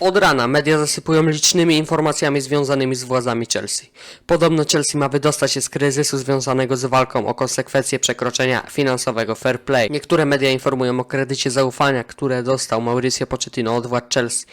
Od rana media zasypują licznymi informacjami związanymi z władzami Chelsea. Podobno Chelsea ma wydostać się z kryzysu związanego z walką o konsekwencje przekroczenia finansowego fair play. Niektóre media informują o kredycie zaufania, które dostał Mauricio Pochettino od władz Chelsea.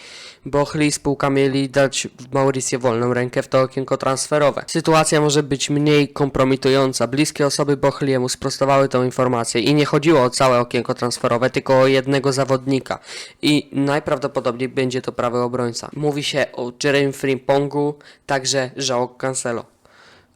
Bochli i spółka mieli dać Mauricio wolną rękę w to okienko transferowe. Sytuacja może być mniej kompromitująca. Bliskie osoby Bochliemu sprostowały tą informację i nie chodziło o całe okienko transferowe, tylko o jednego zawodnika. I najprawdopodobniej będzie to prawy obrońca. Mówi się o Jeremy Frimpongu, także João Cancelo.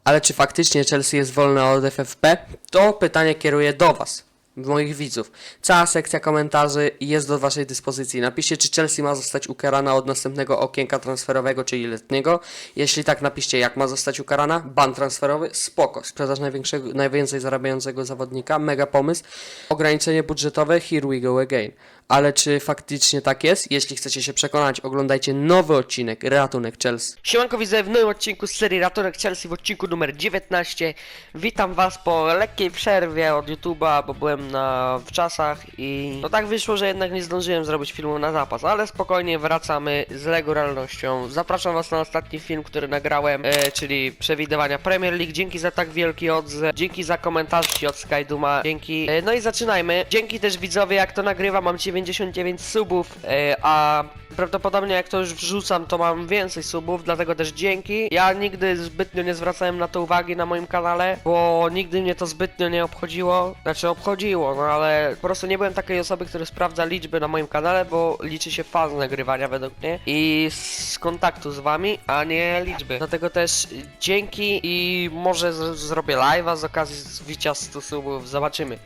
Ale czy faktycznie Chelsea jest wolna od FFP? To pytanie kieruję do Was, moich widzów. Cała sekcja komentarzy jest do Waszej dyspozycji. Napiszcie, czy Chelsea ma zostać ukarana od następnego okienka transferowego, czyli letniego. Jeśli tak, napiszcie, jak ma zostać ukarana. Ban transferowy, spoko. Sprzedaż największego, najwięcej zarabiającego zawodnika, mega pomysł. Ograniczenie budżetowe, here we go again. Ale czy faktycznie tak jest? Jeśli chcecie się przekonać, oglądajcie nowy odcinek Ratunek Chelsea. Siemanko widzę w nowym odcinku z serii Ratunek Chelsea w odcinku numer 19 Witam was po lekkiej przerwie od YouTube'a, bo byłem na w czasach i no tak wyszło, że jednak nie zdążyłem zrobić filmu na zapas, ale spokojnie wracamy z regularnością Zapraszam was na ostatni film, który nagrałem, e, czyli przewidywania Premier League. Dzięki za tak wielki odzew, dzięki za komentarz od Skyduma, dzięki. E, No i zaczynajmy, dzięki też widzowie jak to nagrywam, mam 99 subów, e, a Prawdopodobnie jak to już wrzucam, to mam więcej subów, dlatego też dzięki. Ja nigdy zbytnio nie zwracałem na to uwagi na moim kanale, bo nigdy mnie to zbytnio nie obchodziło. Znaczy obchodziło, no ale po prostu nie byłem takiej osoby, która sprawdza liczby na moim kanale, bo liczy się faz nagrywania według mnie i z kontaktu z wami, a nie liczby. Dlatego też dzięki i może zrobię live'a z okazji zbicia 100 subów, zobaczymy.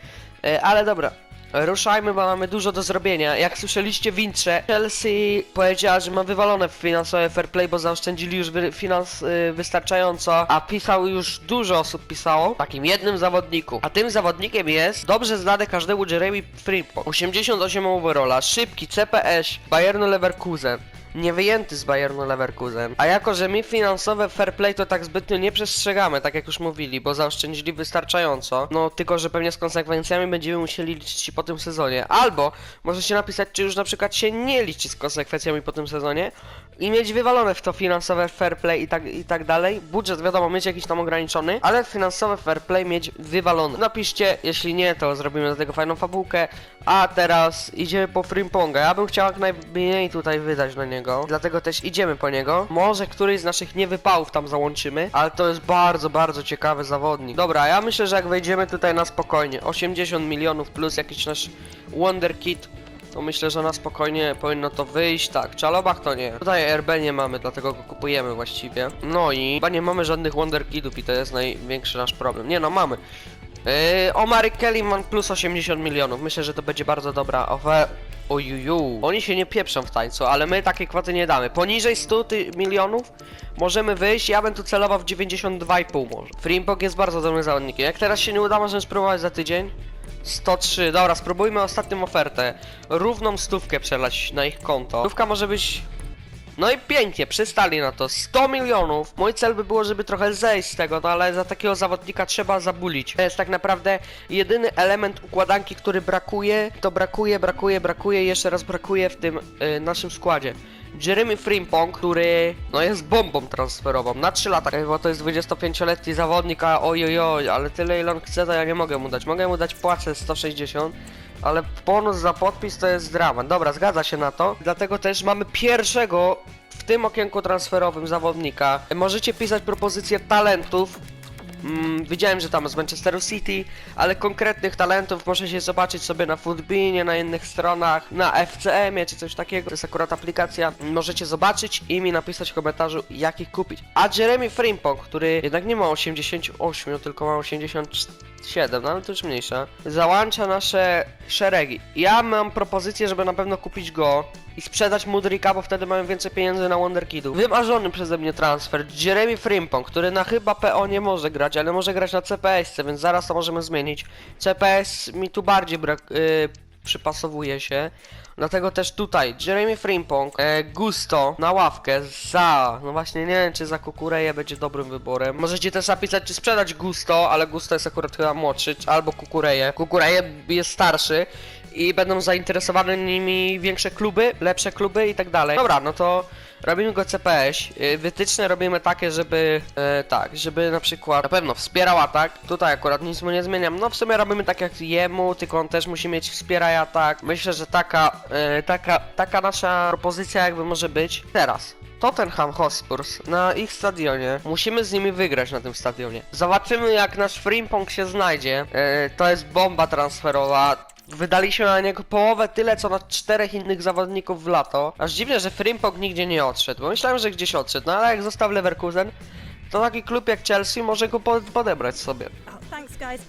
E, ale dobra. Ruszajmy, bo mamy dużo do zrobienia. Jak słyszeliście w intrze, Chelsea powiedziała, że ma wywalone finansowe fair play, bo zaoszczędzili już wy finans y, wystarczająco, a pisał już dużo osób pisało, takim jednym zawodniku. A tym zawodnikiem jest dobrze znany każdemu Jeremy Frimpong. 88 overalla, szybki, CPS, Bayernu Leverkusen. Nie wyjęty z Bayernu Leverkusen. A jako, że my finansowe fair play to tak zbytnio nie przestrzegamy, tak jak już mówili, bo zaoszczędzili wystarczająco, no tylko, że pewnie z konsekwencjami będziemy musieli liczyć się po tym sezonie. Albo możecie napisać, czy już na przykład się nie liczy z konsekwencjami po tym sezonie i mieć wywalone w to finansowe fair play i tak, i tak dalej. Budżet wiadomo, mieć jakiś tam ograniczony, ale finansowe fair play mieć wywalone. Napiszcie, jeśli nie, to zrobimy do tego fajną fabułkę. A teraz idziemy po Frimponga. Ja bym chciał jak najmniej tutaj wydać na niego, dlatego też idziemy po niego. Może któryś z naszych niewypałów tam załączymy, ale to jest bardzo, bardzo ciekawy zawodnik. Dobra, ja myślę, że jak wejdziemy tutaj na spokojnie, 80 milionów plus jakiś nasz Wonder Kid, to myślę, że na spokojnie powinno to wyjść. Tak, Czalobach to nie. Tutaj RB nie mamy, dlatego go kupujemy właściwie. No i chyba nie mamy żadnych Wonder Kidów i to jest największy nasz problem. Nie no, mamy. Yy, Omar Kellyman plus 80 milionów. Myślę, że to będzie bardzo dobra ofe... Ojuju. Oni się nie pieprzą w tańcu, ale my takiej kwoty nie damy. Poniżej 100 ty- milionów możemy wyjść. Ja bym tu celował w 92,5 może. Frimpong jest bardzo dobrym zawodnikiem. Jak teraz się nie uda, możemy spróbować za tydzień. 103, dobra, spróbujmy ostatnią ofertę. Równą stówkę przelać na ich konto. Stówka może być no i pięknie, przystali na to. 100 milionów. Mój cel by było, żeby trochę zejść z tego, no ale za takiego zawodnika trzeba zabulić. To jest tak naprawdę jedyny element układanki, który brakuje. To brakuje, brakuje, brakuje jeszcze raz brakuje w tym y, naszym składzie. Jeremy Frimpong, który no jest bombą transferową na 3 lata, bo to jest 25-letni zawodnik, a ojojoj, ale tyle ile on chce, to ja nie mogę mu dać. Mogę mu dać płacę 160, ale bonus za podpis to jest dramat. Dobra, zgadza się na to. Dlatego też mamy pierwszego w tym okienku transferowym zawodnika. Możecie pisać propozycje talentów. Mm, widziałem, że tam z Manchesteru City, ale konkretnych talentów możecie zobaczyć sobie na Footbinie, na innych stronach, na FCM-ie czy coś takiego. To jest akurat aplikacja. Możecie zobaczyć i mi napisać w komentarzu, jak ich kupić. A Jeremy Frimpong, który jednak nie ma 88, tylko ma 87, no ale to już mniejsza, załącza nasze szeregi. Ja mam propozycję, żeby na pewno kupić go i sprzedać Mudrika, bo wtedy mamy więcej pieniędzy na Wonderkidu. Wymarzony przeze mnie transfer, Jeremy Frimpong, który na chyba PO nie może grać, ale może grać na CPS, więc zaraz to możemy zmienić. CPS mi tu bardziej brak, yy, przypasowuje się. Dlatego też tutaj Jeremy Frimpong, e, Gusto na ławkę za, no właśnie nie wiem czy za Kukureję będzie dobrym wyborem. Możecie też napisać czy sprzedać Gusto, ale Gusto jest akurat chyba młodszy, albo Kukureję. Kukureję jest starszy i będą zainteresowane nimi większe kluby, lepsze kluby i tak dalej. Dobra, no to robimy go CPS. Y, Wytyczne robimy takie, żeby e, tak, żeby na przykład na pewno wspierał atak. Tutaj akurat nic mu nie zmieniam. No w sumie robimy tak jak jemu, tylko on też musi mieć wspieraj atak. Myślę, że taka, e, taka, taka nasza propozycja jakby może być. Teraz. Tottenham Hotspurs na ich stadionie. Musimy z nimi wygrać na tym stadionie. Zobaczymy jak nasz Frimpong się znajdzie. E, to jest bomba transferowa. Wydaliśmy na niego połowę tyle co na czterech innych zawodników w lato. Aż dziwne, że Frimpong nigdzie nie odszedł, bo myślałem, że gdzieś odszedł. No ale jak został Leverkusen, to taki klub jak Chelsea może go po podebrać sobie. Thanks, guys.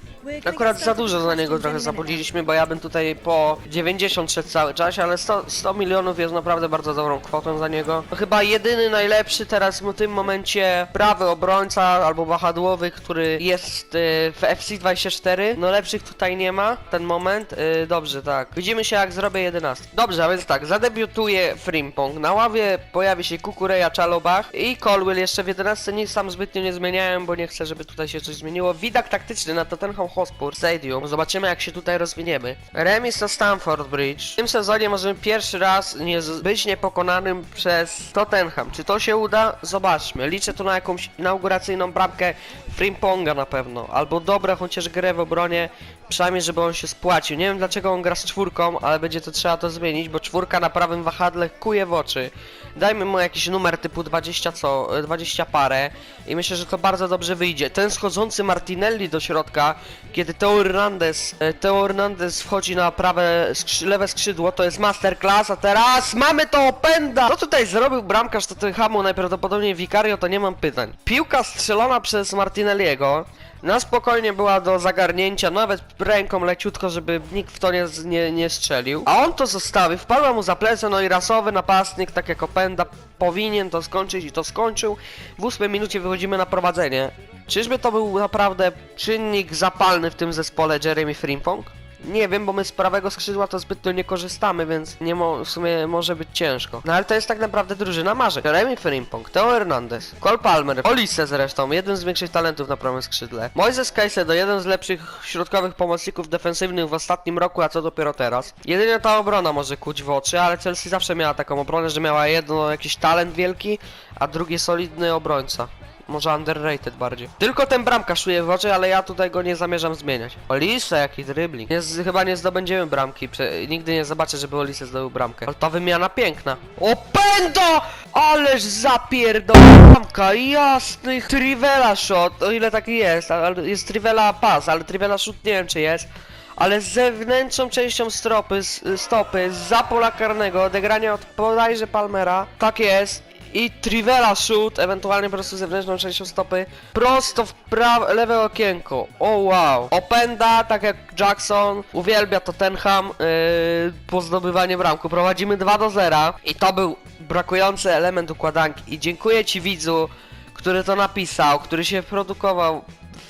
Akurat za dużo za niego trochę zabudziliśmy, bo ja bym tutaj po 90 szedł cały czas, ale 100, 100 milionów jest naprawdę bardzo dobrą kwotą za niego. To chyba jedyny najlepszy teraz w tym momencie prawy obrońca albo wahadłowy, który jest y, w FC24. No lepszych tutaj nie ma, ten moment. Y, dobrze, tak. Widzimy się jak zrobię 11. Dobrze, a więc tak, zadebiutuje Frimpong. Na ławie pojawi się Kukureja, Czalobach i Colwell jeszcze w 11. Nic tam zbytnio nie zmieniałem, bo nie chcę, żeby tutaj się coś zmieniło. Widak taktyczny na Tottenham Hotspur Stadium. Zobaczymy jak się tutaj rozwiniemy. Remis na Stamford Bridge. W tym sezonie możemy pierwszy raz nie być niepokonanym przez Tottenham. Czy to się uda? Zobaczmy. Liczę tu na jakąś inauguracyjną bramkę Frimponga na pewno. Albo dobra chociaż grę w obronie. Przynajmniej żeby on się spłacił. Nie wiem dlaczego on gra z czwórką, ale będzie to trzeba to zmienić, bo czwórka na prawym wahadle kuje w oczy. Dajmy mu jakiś numer typu 20 co, e, 20 parę i myślę, że to bardzo dobrze wyjdzie. Ten schodzący Martinelli do środka, kiedy Teo Hernandez, e, Teo Hernandez wchodzi na prawe, skrzy, lewe skrzydło, to jest masterclass, a teraz mamy to opęda! Co tutaj zrobił bramkarz Tottenhamu, najprawdopodobniej Vicario, to nie mam pytań. Piłka strzelona przez Martinelliego, na spokojnie była do zagarnięcia, nawet ręką leciutko, żeby nikt w to nie, nie, nie strzelił. A on to zostawił, wpadła mu za plecy, no i rasowy napastnik, tak jak Openda, powinien to skończyć i to skończył. W ósmej minucie wychodzimy na prowadzenie. Czyżby to był naprawdę czynnik zapalny w tym zespole Jeremy Frimpong? Nie wiem, bo my z prawego skrzydła to zbytnio nie korzystamy, więc nie mo w sumie może być ciężko. No ale to jest tak naprawdę drużyna marzek. Jeremy Frimpong, Teo Hernandez, Cole Palmer, Olise zresztą, jeden z większych talentów na prawym skrzydle. Moises Caicedo, jeden z lepszych środkowych pomocników defensywnych w ostatnim roku, a co dopiero teraz. Jedynie ta obrona może kuć w oczy, ale Chelsea zawsze miała taką obronę, że miała jedno jakiś talent wielki, a drugi solidny obrońca. Może underrated bardziej. Tylko ten bramka szuje w oczy, ale ja tutaj go nie zamierzam zmieniać. Olise, jaki dribbling. Nie, z- chyba nie zdobędziemy bramki. Prze nigdy nie zobaczę, żeby Olise zdobył bramkę. Ale ta wymiana piękna. Opędo! Ależ zapierdol... Bramka, jasnych. Trivela shot, o ile taki jest. Ale jest Trivela pas, ale Trivela shoot nie wiem czy jest. Ale z zewnętrzną częścią stropy, z, stopy, za pola karnego, odegranie od bodajże Palmera. Tak jest. I Trivela shoot, ewentualnie po prostu zewnętrzną częścią stopy, prosto w prawe, lewe okienko. O wow. Openda, tak jak Jackson, uwielbia Tottenham yy, po zdobywaniu bramku. Prowadzimy 2 do 0 i to był brakujący element układanki. I dziękuję Ci widzu, który to napisał, który się produkował,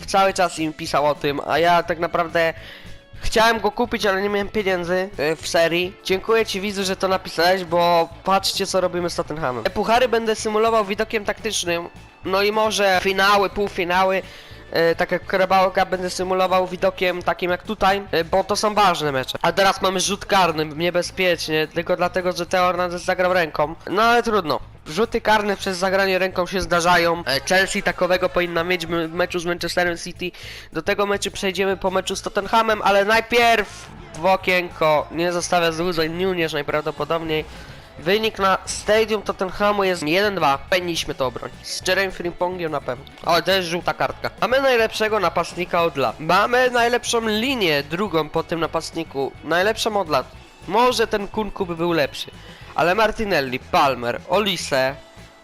cały czas im pisał o tym, a ja tak naprawdę Chciałem go kupić, ale nie miałem pieniędzy e, w serii. Dziękuję ci widzu, że to napisałeś, bo patrzcie co robimy z Tottenhamem. Te puchary będę symulował widokiem taktycznym. No i może finały, półfinały. E, Tak jak Cup będę symulował widokiem takim jak tutaj, e, bo to są ważne mecze. A teraz mamy rzut karny, niebezpiecznie, tylko dlatego, że Teo Hernandez zagrał ręką. No ale trudno. Rzuty karne przez zagranie ręką się zdarzają. E, Chelsea takowego powinna mieć w meczu z Manchesterem City. Do tego meczu przejdziemy po meczu z Tottenhamem, ale najpierw w okienko nie zostawia złudzeń Nunes najprawdopodobniej. Wynik na Stadium Tottenhamu jest 1-2. Powinniśmy to obronić. Z Jeremy Frimpongiem na pewno. O, to jest żółta kartka. Mamy najlepszego napastnika od lat. Mamy najlepszą linię, drugą po tym napastniku. Najlepszą od lat. Może ten Kunku by był lepszy. Ale Martinelli, Palmer, Olise,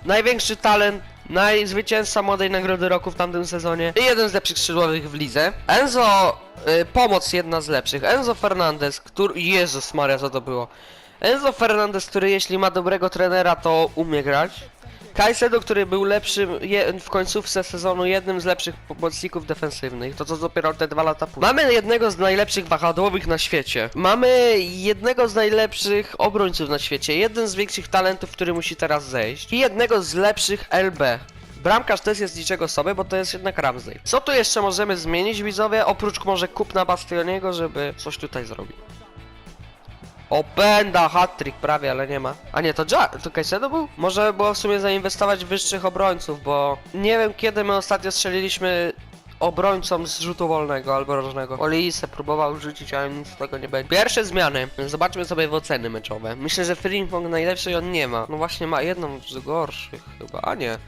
największy talent, najzwycięzca młodej nagrody roku w tamtym sezonie i jeden z lepszych skrzydłowych w lidze. Enzo, y, pomoc jedna z lepszych. Enzo Fernandez, który... Jezus Maria, co to było? Enzo Fernandez, który jeśli ma dobrego trenera, to umie grać. Caicedo, który był lepszym w końcówce sezonu, jednym z lepszych pomocników defensywnych, to co dopiero te dwa lata później. Mamy jednego z najlepszych wahadłowych na świecie. Mamy jednego z najlepszych obrońców na świecie, jeden z większych talentów, który musi teraz zejść. I jednego z lepszych LB. Bramkarz też jest niczego sobie, bo to jest jednak Ramsey. Co tu jeszcze możemy zmienić, widzowie? Oprócz może kupna Bastioniego, żeby coś tutaj zrobił. Openda, hat-trick prawie, ale nie ma. A nie, to ja to Caicedo był? Może było w sumie zainwestować w wyższych obrońców, bo nie wiem kiedy my ostatnio strzeliliśmy obrońcom z rzutu wolnego albo rożnego. Olise próbował rzucić, ale nic z tego nie będzie. Pierwsze zmiany. Zobaczmy sobie w oceny meczowe. Myślę, że Frimpong najlepszej on nie ma. No właśnie ma jedną z gorszych chyba, a nie.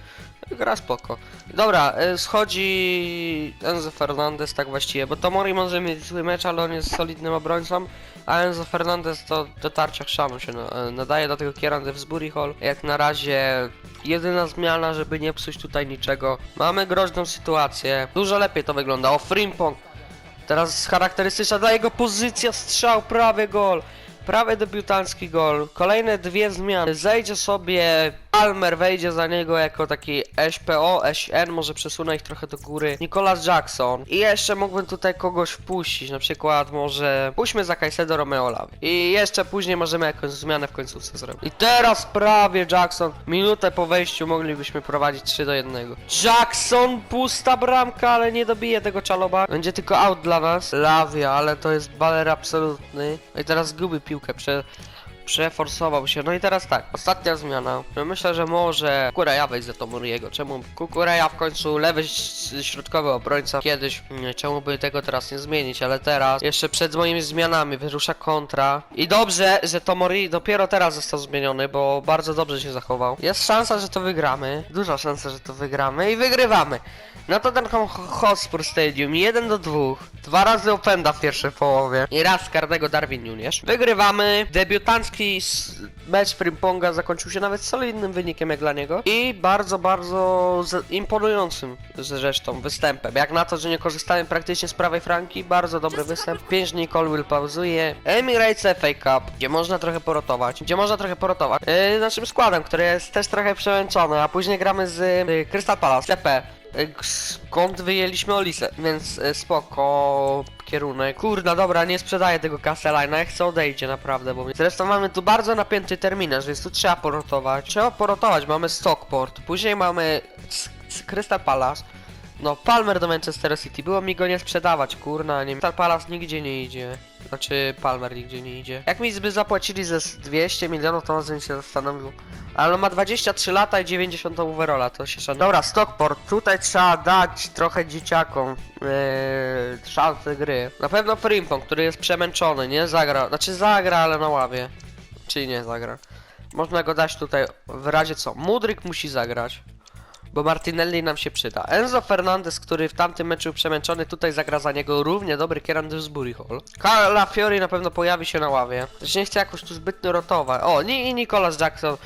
Gra spoko. Dobra, y, schodzi Enzo Fernandez tak właściwie, bo Tomori może mieć zły mecz, ale on jest solidnym obrońcą, a Enzo Fernandez to do tarcia chrzanu się na- nadaje, do tego Kieran Devsbury Hall. Jak na razie jedyna zmiana, żeby nie psuć tutaj niczego. Mamy groźną sytuację, dużo lepiej to wygląda. O, Frimpong! Teraz charakterystyczna dla jego pozycja, strzał, prawy gol. Prawy debiutancki gol. Kolejne dwie zmiany. Zejdzie sobie Palmer, wejdzie za niego jako taki SPO, SN, może przesunę ich trochę do góry. Nicolas Jackson. I jeszcze mógłbym tutaj kogoś wpuścić, na przykład może... Puśćmy za Caicedo Romeo. I jeszcze później możemy jakąś zmianę w końcówce zrobić. I teraz prawie Jackson. Minutę po wejściu moglibyśmy prowadzić 3 do 1. Jackson, pusta bramka, ale nie dobije tego czaloba. Będzie tylko out dla nas. Lavia, ale to jest baler absolutny. No I teraz gubi piłkę, prze... Przeforsował się. No i teraz tak, ostatnia zmiana. No Myślę, że może Kukureja wejść za Tomoriego. Czemu Kukureja w końcu lewy środkowy obrońca kiedyś? Nie, czemu by tego teraz nie zmienić? Ale teraz, jeszcze przed moimi zmianami, wyrusza kontra. I dobrze, że Tomori dopiero teraz został zmieniony, bo bardzo dobrze się zachował. Jest szansa, że to wygramy. Duża szansa, że to wygramy i wygrywamy. No to ten Hotspur Stadium 1 do 2. Dwa razy openda w pierwszej połowie. I raz karnego Darwin Nunes. Wygrywamy. Debiutancki mecz Frimponga zakończył się nawet solidnym wynikiem jak dla niego. I bardzo, bardzo imponującym zresztą występem. Jak na to, że nie korzystałem praktycznie z prawej franki, bardzo dobry występ. 5 dni Colwill pauzuje. Emirates FA Cup, gdzie można trochę porotować. Gdzie można trochę porotować. Yy, naszym składem, który jest też trochę przemęczony, a później gramy z yy, Crystal Palace, TP. Y, Skąd wyjęliśmy Olisę, więc y, spoko kierunek. Kurna, dobra, nie sprzedaję tego Castellana, jak chcę odejdzie naprawdę, bo... Zresztą mamy tu bardzo napięty terminarz, więc tu trzeba porotować. Trzeba porotować, mamy Stockport, później mamy Crystal Palace. No, Palmer do Manchester City, było mi go nie sprzedawać, kurna, nie Crystal Palace nigdzie nie idzie. Znaczy, Palmer nigdzie nie idzie. Jak mi by zapłacili ze s- 200 milionów, to może bym się zastanowił. Ale on ma 23 lata i 90 overalla, to się szanuje. Dobra, Stockport, tutaj trzeba dać trochę dzieciakom yy, szansę gry. Na pewno Frimpong, który jest przemęczony, nie zagra. Znaczy zagra, ale na ławie. Czy nie zagra. Można go dać tutaj w razie co. Mudryk musi zagrać. Bo Martinelli nam się przyda. Enzo Fernandez, który w tamtym meczu przemęczony, tutaj zagra za niego równie dobry Kieran Dewsbury Hall. Carla Fiori na pewno pojawi się na ławie. Też nie chcę jakoś tu zbytnio rotować. O, i Nicolas Jackson.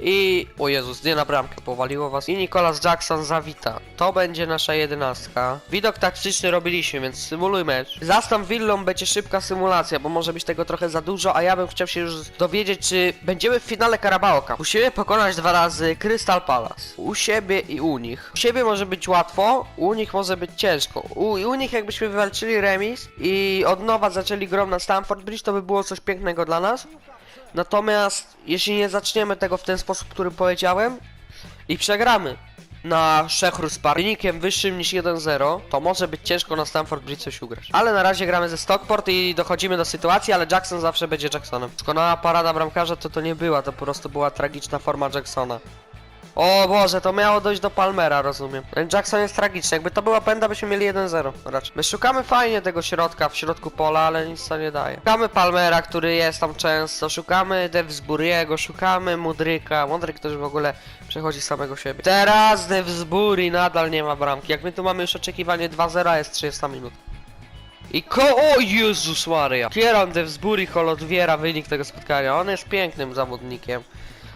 I... O Jezus, nie na bramkę powaliło was. I Nicolas Jackson zawita. To będzie nasza jedenastka. Widok taktyczny robiliśmy, więc symuluj mecz. Za Villą będzie szybka symulacja, bo może być tego trochę za dużo, a ja bym chciał się już dowiedzieć, czy będziemy w finale Carabao Cup. Musimy pokonać dwa razy Crystal Palace. U siebie i u nich. U siebie może być łatwo, u nich może być ciężko. U, u nich jakbyśmy wywalczyli remis i od nowa zaczęli grom na Stamford Bridge, to by było coś pięknego dla nas. Natomiast jeśli nie zaczniemy tego w ten sposób, który powiedziałem i przegramy na Szechru z wynikiem wyższym niż 1-0, to może być ciężko na Stamford Bridge coś ugrać. Ale na razie gramy ze Stockport i dochodzimy do sytuacji, ale Jackson zawsze będzie Jacksonem. Doskonała parada bramkarza to to nie była, to po prostu była tragiczna forma Jacksona. O Boże, to miało dojść do Palmera, rozumiem. Ten Jackson jest tragiczny, jakby to była pęda, byśmy mieli 1-0 raczej. My szukamy fajnie tego środka, w środku pola, ale nic to nie daje. Szukamy Palmera, który jest tam często, szukamy Devsbury'ego, szukamy Mudryka, Mudryk też w ogóle przechodzi samego siebie. Teraz Devsbury nadal nie ma bramki, jak my tu mamy już oczekiwanie 2-0, a jest 30 minut. I ko... O Jezus Maria! Kieran Devsbury Hall odwiera wynik tego spotkania, on jest pięknym zawodnikiem.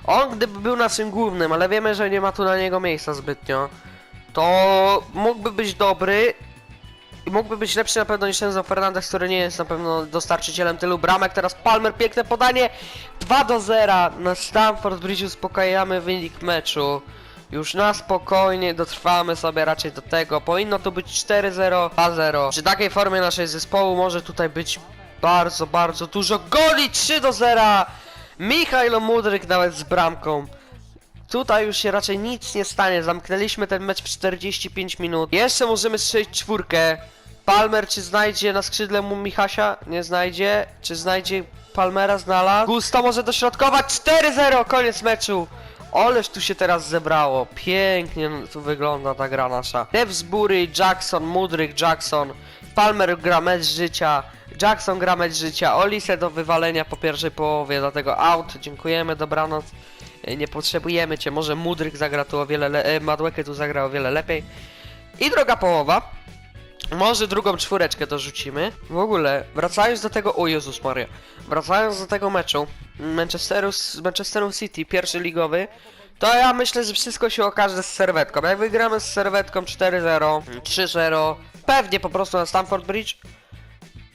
On gdyby był naszym głównym, ale wiemy, że nie ma tu na niego miejsca zbytnio, to mógłby być dobry i mógłby być lepszy na pewno niż Enzo Fernandez, który nie jest na pewno dostarczycielem tylu bramek. Teraz Palmer, piękne podanie, 2 do 0 na Stamford Bridge uspokajamy wynik meczu. Już na spokojnie dotrwamy sobie raczej do tego. Powinno to być 4-0, 2-0. Przy takiej formie naszej zespołu może tutaj być bardzo, bardzo dużo goli 3 do 0. Michajlo Mudryk nawet z bramką. Tutaj już się raczej nic nie stanie. Zamknęliśmy ten mecz w 45 minut. Jeszcze możemy strzelić czwórkę. Palmer czy znajdzie na skrzydle mu Michasia? Nie znajdzie. Czy znajdzie Palmera znalazł. Gusto może dośrodkować 4-0, koniec meczu. Oleż tu się teraz zebrało. Pięknie tu wygląda ta gra nasza. Devsbury, Jackson, Mudryk, Jackson. Palmer gra mecz życia. Jackson gra mecz życia. Olise do wywalenia po pierwszej połowie, dlatego out. Dziękujemy, dobranoc. E, Nie potrzebujemy cię. Może Mudryk zagra tu o wiele le- e, Madłeke tu zagra o wiele lepiej. I druga połowa. Może drugą czwóreczkę dorzucimy. W ogóle, wracając do tego, o Jezus Maria, wracając do tego meczu Manchesteru, Manchesteru City, pierwszy ligowy, to ja myślę, że wszystko się okaże z serwetką. Jak wygramy z serwetką 4-0, 3-0, pewnie po prostu na Stamford Bridge,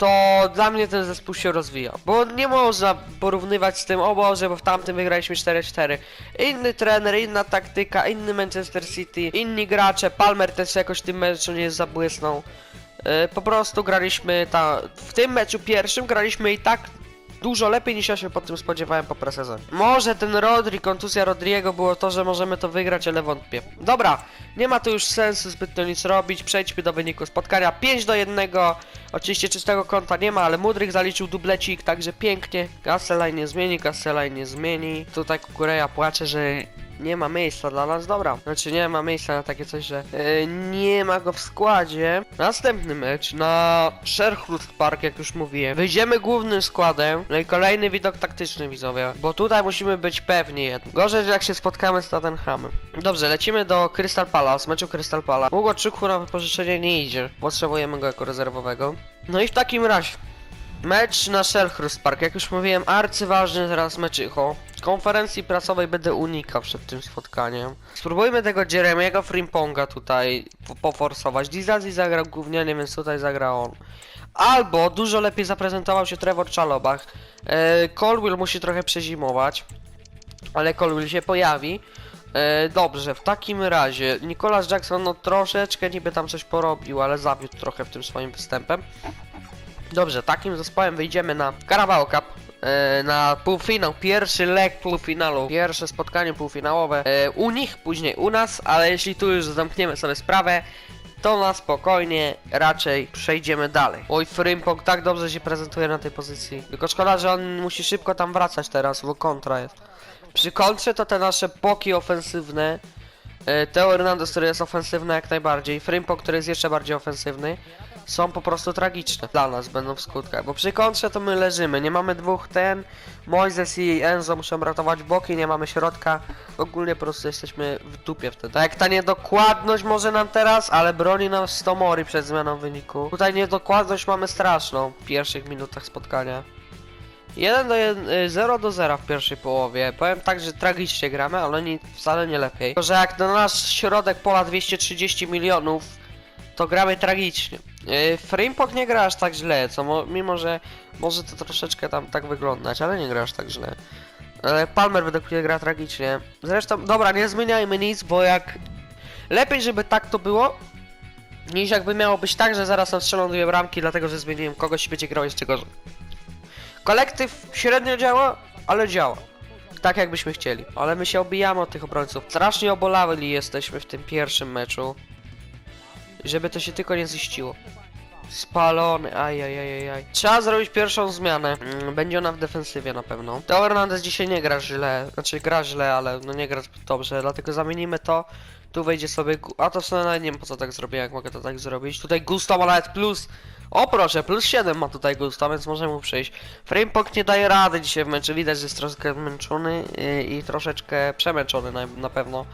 to dla mnie ten zespół się rozwija. Bo nie można porównywać z tym, o Boże, bo w tamtym wygraliśmy 4-4. Inny trener, inna taktyka, inny Manchester City, inni gracze, Palmer też jakoś w tym meczu nie zabłysnął. E, Po prostu graliśmy ta... W tym meczu pierwszym graliśmy i tak dużo lepiej niż ja się po tym spodziewałem po presezonie. Może ten Rodri, kontuzja Rodriego było to, że możemy to wygrać, ale wątpię. Dobra, nie ma tu już sensu zbytnio nic robić, przejdźmy do wyniku spotkania. 5 do 1, oczywiście czystego konta nie ma, ale Mudryk zaliczył dublecik, także pięknie. Gasselaj nie zmieni, Gasselaj nie zmieni. Tutaj Kukureja płacze, że nie ma miejsca dla nas, dobra. Znaczy nie ma miejsca na takie coś, że e, nie ma go w składzie. Następny mecz na Sherwood Park, jak już mówiłem. Wyjdziemy głównym składem. No i kolejny widok taktyczny, widzowie. Bo tutaj musimy być pewni jednak. Gorzej, jak się spotkamy z Tottenhamem. Dobrze, lecimy do Crystal Palace, meczu Crystal Palace. Długo Czykwu na wypożyczenie nie idzie. Potrzebujemy go jako rezerwowego. No i w takim razie. Mecz na Selhurst Park, jak już mówiłem, arcyważny teraz meczycho. Konferencji prasowej będę unikał przed tym spotkaniem. Spróbujmy tego Jeremiego Frimponga tutaj po- poforsować. Dizazi zagrał gównianie, więc tutaj zagra on. Albo dużo lepiej zaprezentował się Trevor Chalobach. E, Colwill musi trochę przezimować, ale Colwill się pojawi. E, dobrze, w takim razie Nicolas Jackson no troszeczkę niby tam coś porobił, ale zawiódł trochę w tym swoim występem. Dobrze, takim zespołem wyjdziemy na Carabao Cup. e, Na półfinał, pierwszy leg półfinalu, pierwsze spotkanie półfinałowe e, u nich, później u nas, ale jeśli tu już zamkniemy sobie sprawę, to na spokojnie raczej przejdziemy dalej. Oj, Frimpong tak dobrze się prezentuje na tej pozycji. Tylko szkoda, że on musi szybko tam wracać teraz, bo kontra jest. Przy kontrze to te nasze boki ofensywne, e, Teo Hernandez, który jest ofensywny jak najbardziej, Frimpong, który jest jeszcze bardziej ofensywny, są po prostu tragiczne dla nas, będą w skutkach, bo przy kontrze to my leżymy, nie mamy dwóch ten, Moises i Enzo muszą ratować boki, nie mamy środka, ogólnie po prostu jesteśmy w dupie wtedy. Tak jak ta niedokładność może nam teraz, ale broni nam 100 mori przed zmianą wyniku. Tutaj niedokładność mamy straszną w pierwszych minutach spotkania. 1 do 1, 0 do 0 w pierwszej połowie. Powiem tak, że tragicznie gramy, ale nie, wcale nie lepiej. Tylko, że jak na nasz środek pola 230 milionów, to gramy tragicznie. Yy, Frimpok nie gra aż tak źle, co mo mimo, że może to troszeczkę tam tak wyglądać, ale nie gra aż tak źle. Ale Palmer według mnie gra tragicznie. Zresztą, dobra, nie zmieniajmy nic, bo jak... Lepiej, żeby tak to było, niż jakby miało być tak, że zaraz nam strzelą dwie bramki, dlatego że zmieniłem kogoś i będzie grał jeszcze gorzej. Kolektyw średnio działa, ale działa. Tak jakbyśmy chcieli. Ale my się obijamy od tych obrońców. Strasznie obolali jesteśmy w tym pierwszym meczu. Żeby to się tylko nie ziściło. Spalony, ajajajajaj. Trzeba zrobić pierwszą zmianę. Mm, Będzie ona w defensywie na pewno. Teo Hernandez dzisiaj nie gra źle. Znaczy gra źle, ale no nie gra dobrze. Dlatego zamienimy to. Tu wejdzie sobie... A to w sumie nawet nie wiem po co tak zrobię, jak mogę to tak zrobić. Tutaj Gusto ma nawet plus... O proszę, plus 7 ma tutaj Gusto, więc możemy mu przyjść. Framepok nie daje rady dzisiaj w meczu. Widać, że jest troszkę zmęczony yy, i troszeczkę przemęczony na, na pewno.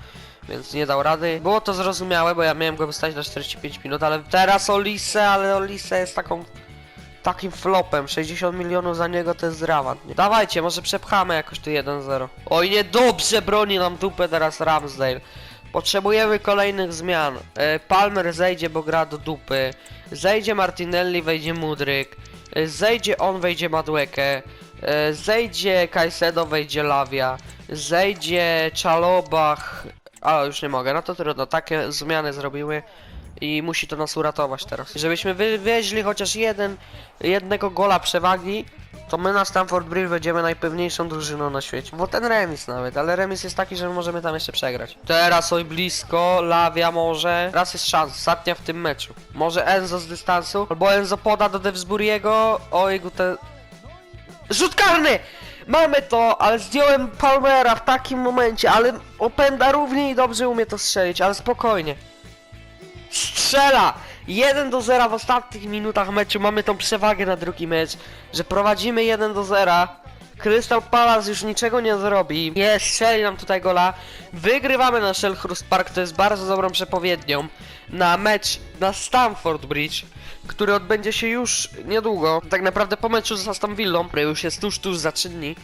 Więc nie dał rady. Było to zrozumiałe, bo ja miałem go wystawić na 45 minut, ale teraz Olise, ale Olise jest taką takim flopem. 60 milionów za niego to jest dramat. Nie? Dawajcie, może przepchamy jakoś tu 1-0. Oj, niedobrze broni nam dupę teraz Ramsdale. Potrzebujemy kolejnych zmian. E, Palmer zejdzie, bo gra do dupy. Zejdzie Martinelli, wejdzie Mudryk. E, Zejdzie on, wejdzie Madłeke. E, Zejdzie Caicedo, wejdzie Lawia. Zejdzie Czalobach. A, już nie mogę, no to trudno. Takie zmiany zrobiły i musi to nas uratować teraz. Żebyśmy wywieźli chociaż jeden, jednego gola przewagi, to my na Stamford Bridge będziemy najpewniejszą drużyną na świecie. Bo ten remis nawet, ale remis jest taki, że możemy tam jeszcze przegrać. Teraz oj blisko, Lawia może. Raz jest szans, ostatnia w tym meczu. Może Enzo z dystansu, albo Enzo poda do Devsburiego. Oj, te... Rzut karny! Mamy to, ale zdjąłem Palmera w takim momencie, ale Openda równie i dobrze umie to strzelić, ale spokojnie. Strzela! 1 do 0 w ostatnich minutach meczu, mamy tą przewagę na drugi mecz, że prowadzimy 1 do 0. Crystal Palace już niczego nie zrobi. Nie strzeli nam tutaj gola. Wygrywamy na Shellcrest Park, to jest bardzo dobrą przepowiednią na mecz na Stamford Bridge, który odbędzie się już niedługo. Tak naprawdę po meczu z Aston Villą, który już jest tuż, tuż za 3 dni.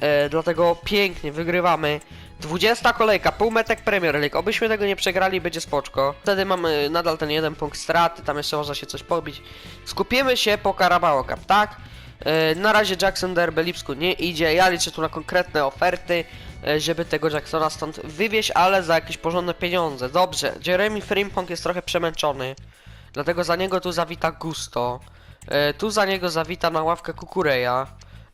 E, dlatego pięknie wygrywamy. 20 kolejka, półmetek Premier League. Obyśmy tego nie przegrali, będzie spoczko. Wtedy mamy nadal ten jeden punkt straty, tam jeszcze można się coś pobić. Skupimy się po Carabao Cup, tak? E, na razie Jackson Derby Lipsku nie idzie. Ja liczę tu na konkretne oferty, e, żeby tego Jacksona stąd wywieźć, ale za jakieś porządne pieniądze. Dobrze, Jeremy Frimpong jest trochę przemęczony. Dlatego za niego tu zawita Gusto. E, tu za niego zawita na ławkę Kukureja.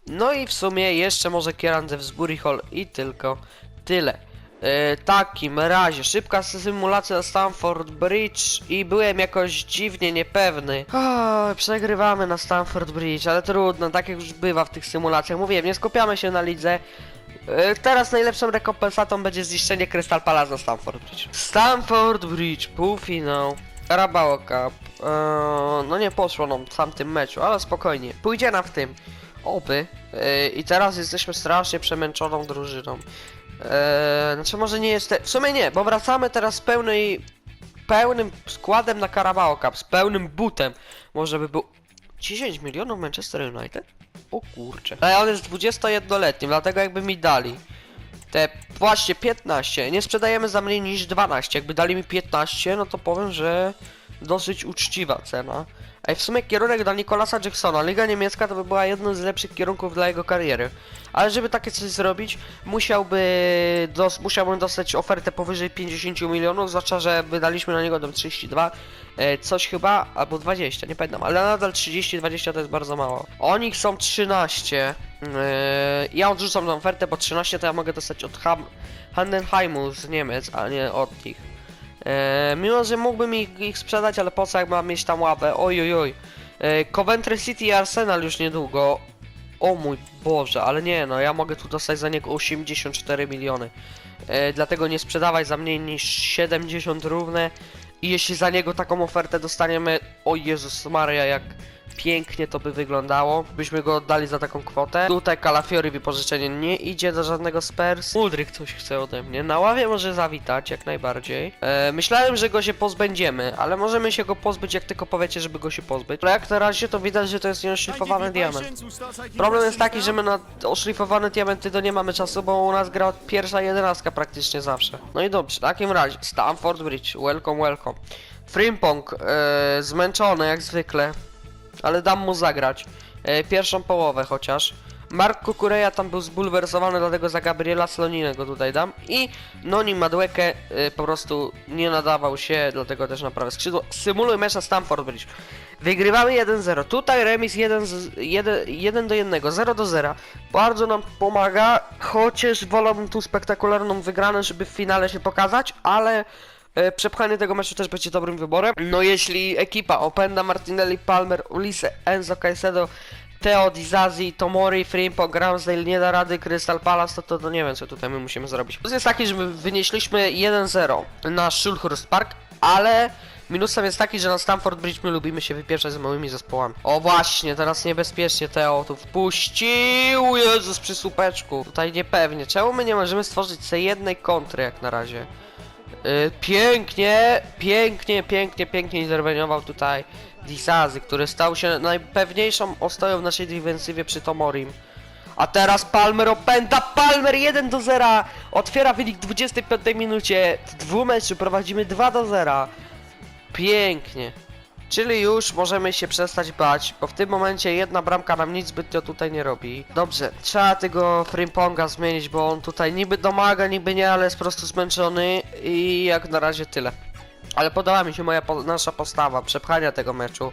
No i w sumie jeszcze może Kieran Devsbury Hall i tylko tyle. E, takim razie, szybka symulacja na Stamford Bridge i byłem jakoś dziwnie niepewny. O, przegrywamy na Stamford Bridge, ale trudno, tak jak już bywa w tych symulacjach. Mówiłem, nie skupiamy się na lidze. E, Teraz najlepszą rekompensatą będzie zniszczenie Crystal Palace na Stamford Bridge. Stamford Bridge, półfinał. Carabao Cup. Eee, no nie poszło nam w tamtym meczu, ale spokojnie. Pójdzie nam w tym. Oby. Eee, I teraz jesteśmy strasznie przemęczoną drużyną. Eee, znaczy może nie jest... W sumie nie, bo wracamy teraz z pełnej... Pełnym składem na Carabao Cup, z pełnym butem. Może by był... 10 milionów Manchester United? O kurcze. Ale on jest 21-letnim, dlatego jakby mi dali te właśnie 15, nie sprzedajemy za mniej niż 12. Jakby dali mi 15, no to powiem, że dosyć uczciwa cena. Ej, w sumie kierunek dla Nicolasa Jacksona, Liga Niemiecka to by była jednym z lepszych kierunków dla jego kariery. Ale żeby takie coś zrobić, musiałby dos musiałbym dostać ofertę powyżej 50 milionów, zwłaszcza, że wydaliśmy na niego tam 32, e, coś chyba, albo 20, nie pamiętam, ale nadal 30-20 to jest bardzo mało. Oni chcą 13. E, ja odrzucam tę ofertę, bo 13 to ja mogę dostać od Ham Handenheimu z Niemiec, a nie od nich. E, mimo, że mógłbym ich, ich sprzedać, ale po co jak mam mieć tam ławę? Oj, oj, oj. E, Coventry City i Arsenal już niedługo. O mój Boże, ale nie no, ja mogę tu dostać za niego 84 miliony. E, dlatego nie sprzedawaj za mniej niż 70 równe. I jeśli za niego taką ofertę dostaniemy, o Jezus Maria, jak pięknie to by wyglądało, byśmy go oddali za taką kwotę. Tutaj Calafiori wypożyczenie nie idzie do żadnego Spurs. Mudryk coś chce ode mnie. Na ławie może zawitać, jak najbardziej. E, myślałem, że go się pozbędziemy, ale możemy się go pozbyć, jak tylko powiecie, żeby go się pozbyć. Ale jak na razie to widać, że to jest nieoszlifowany diament. Problem jest taki, że my na oszlifowane diamenty to nie mamy czasu, bo u nas gra pierwsza jedenastka praktycznie zawsze. No i dobrze, w takim razie Stamford Bridge, welcome, welcome. Frimpong, e, zmęczony jak zwykle, ale dam mu zagrać. E, pierwszą połowę chociaż. Mark Kukureja tam był zbulwersowany, dlatego za Gabriela Sloninę go tutaj dam. I Noni Maduekę e, po prostu nie nadawał się, dlatego też na prawe skrzydło. Symuluj mecz Stamford Bridge. Wygrywamy 1-0. Tutaj remis 1, z, 1, 1 do 1, 0 do 0. Bardzo nam pomaga, chociaż wolałbym tu spektakularną wygraną, żeby w finale się pokazać, ale przepchanie tego meczu też będzie dobrym wyborem. No jeśli ekipa Openda, Martinelli, Palmer, Ulisse, Enzo Caicedo, Teo, Dizazi, Tomori, Frimpong, Ramsdale nie da rady, Crystal Palace, to, to, to nie wiem co tutaj my musimy zrobić. Plus jest taki, że my wynieśliśmy 1-0 na Schulhurst Park, ale minusem jest taki, że na Stamford Bridge my lubimy się wypieszać z małymi zespołami. O właśnie, teraz niebezpiecznie Teo tu wpuścił, Jezus przy słupeczku. Tutaj niepewnie, czemu my nie możemy stworzyć sobie jednej kontry jak na razie? Y, pięknie, pięknie, pięknie, pięknie interweniował tutaj Disazy, który stał się najpewniejszą ostoją w naszej defensywie przy Tomorim. A teraz Palmer opęta, Palmer 1 do 0, otwiera wynik w 25 minucie, w dwumeczu prowadzimy 2 do 0. Pięknie. Czyli już możemy się przestać bać, bo w tym momencie jedna bramka nam nic zbytnio tutaj nie robi. Dobrze, trzeba tego Frimponga zmienić, bo on tutaj niby domaga, niby nie, ale jest po prostu zmęczony i jak na razie tyle. Ale podoba mi się moja po nasza postawa, przepchania tego meczu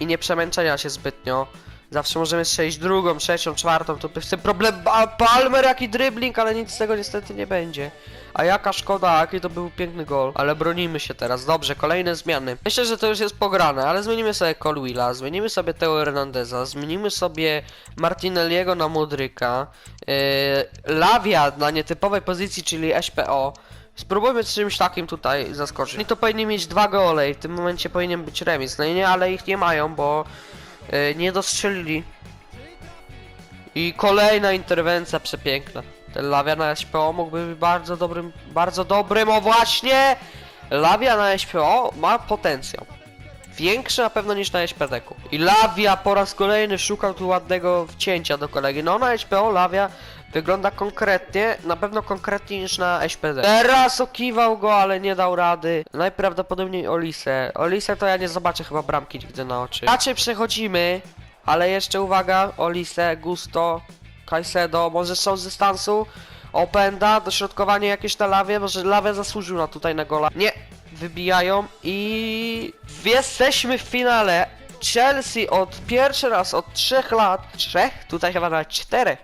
i nie przemęczenia się zbytnio. Zawsze możemy strzelić drugą, trzecią, czwartą, to jest ten problem, Palmer jaki dribbling, ale nic z tego niestety nie będzie. A jaka szkoda, jaki to był piękny gol. Ale bronimy się teraz. Dobrze, kolejne zmiany. Myślę, że to już jest pograne, ale zmienimy sobie Colwilla, zmienimy sobie Teo Hernandeza, zmienimy sobie Martinelliego na Modryka, yy, Lavia na nietypowej pozycji, czyli SPO. Spróbujmy czymś takim tutaj zaskoczyć. I to powinni mieć dwa gole i w tym momencie powinien być remis. No i nie, ale ich nie mają, bo yy, nie dostrzelili. I kolejna interwencja przepiękna. Ten Lawia na SPO mógłby być bardzo dobrym, bardzo dobrym, o właśnie! Lawia na SPO ma potencjał. Większy na pewno niż na SPD-ku. I Lawia po raz kolejny szukał tu ładnego wcięcia do kolegi. No na SPO Lawia wygląda konkretnie, na pewno konkretniej niż na SPD. Teraz okiwał go, ale nie dał rady. Najprawdopodobniej Olise. Olise to ja nie zobaczę chyba bramki nigdy na oczy. Raczej przechodzimy, ale jeszcze uwaga, Olise, Gusto, Caicedo, może są z dystansu. Openda, dośrodkowanie jakieś na lawie, może lawę zasłużył na tutaj na gola. Nie, wybijają i jesteśmy w finale. Chelsea od pierwszy raz od trzech lat, trzech, tutaj chyba nawet czterech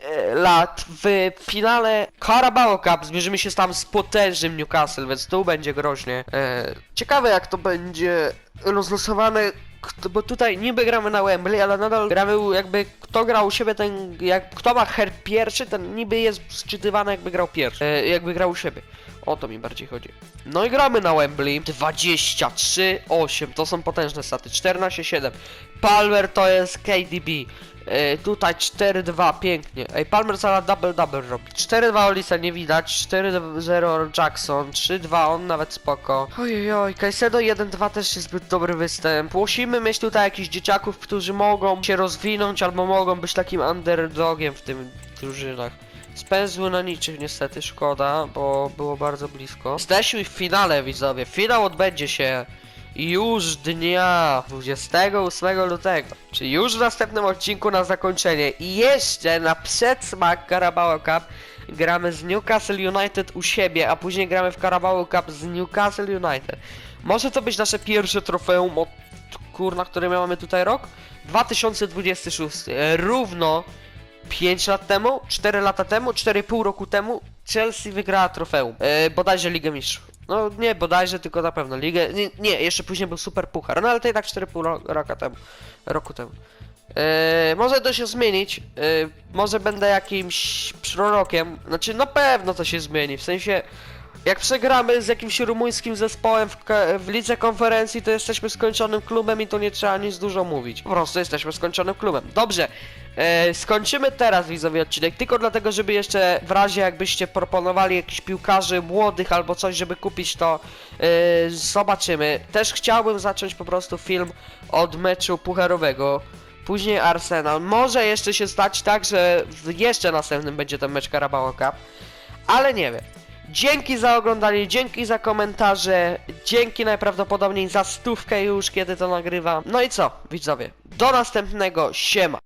e, lat w finale Carabao Cup zmierzymy się tam z potężnym Newcastle, więc tu będzie groźnie. E, ciekawe jak to będzie rozlosowane, kto- bo tutaj niby gramy na Wembley, ale nadal gramy jakby kto grał u siebie, ten jak kto ma her pierwszy, ten niby jest sczytywany jakby grał pierwszy, e, jakby grał u siebie. O to mi bardziej chodzi. No i gramy na Wembley. 23-8, to są potężne staty. 14-7. Palmer to jest KDB. E, tutaj 4-2, pięknie. Ej, Palmer zaraz double double robi. 4-2 Olisa nie widać, 4-0 Jackson, 3-2 on nawet spoko. Ojej, Caicedo 1-2 też jest zbyt dobry występ. Musimy mieć tutaj jakichś dzieciaków, którzy mogą się rozwinąć albo mogą być takim underdogiem w tym drużynach. Spędzły na niczym niestety, szkoda, bo było bardzo blisko. Jesteśmy w finale widzowie, finał odbędzie się już dnia 28 lutego, czyli już w następnym odcinku na zakończenie i jeszcze na przedsmak Carabao Cup gramy z Newcastle United u siebie, a później gramy w Carabao Cup z Newcastle United. Może to być nasze pierwsze trofeum od kurna, które my mamy tutaj rok? 2026, e, równo 5 lat temu, 4 lata temu, 4,5 roku temu Chelsea wygrała trofeum. E, bodajże Ligę Mistrzów. No nie bodajże, tylko na pewno Ligę. Nie, nie jeszcze później był Super Puchar. No ale to i tak 4,5 ro roku temu. Roku temu. E, może to się zmienić. E, może będę jakimś prorokiem. Znaczy, na pewno to się zmieni. W sensie. Jak przegramy z jakimś rumuńskim zespołem w, w lidze konferencji, to jesteśmy skończonym klubem i to nie trzeba nic dużo mówić. Po prostu jesteśmy skończonym klubem. Dobrze, e, skończymy teraz widzowie odcinek, tylko dlatego, żeby jeszcze w razie jakbyście proponowali jakichś piłkarzy młodych albo coś, żeby kupić to, e, zobaczymy. Też chciałbym zacząć po prostu film od meczu pucharowego. Później Arsenal. Może jeszcze się stać tak, że w jeszcze następnym będzie ten mecz Carabao Cup. Ale nie wiem. Dzięki za oglądanie, dzięki za komentarze, dzięki najprawdopodobniej za stówkę już, kiedy to nagrywam. No i co, widzowie, do następnego, siema.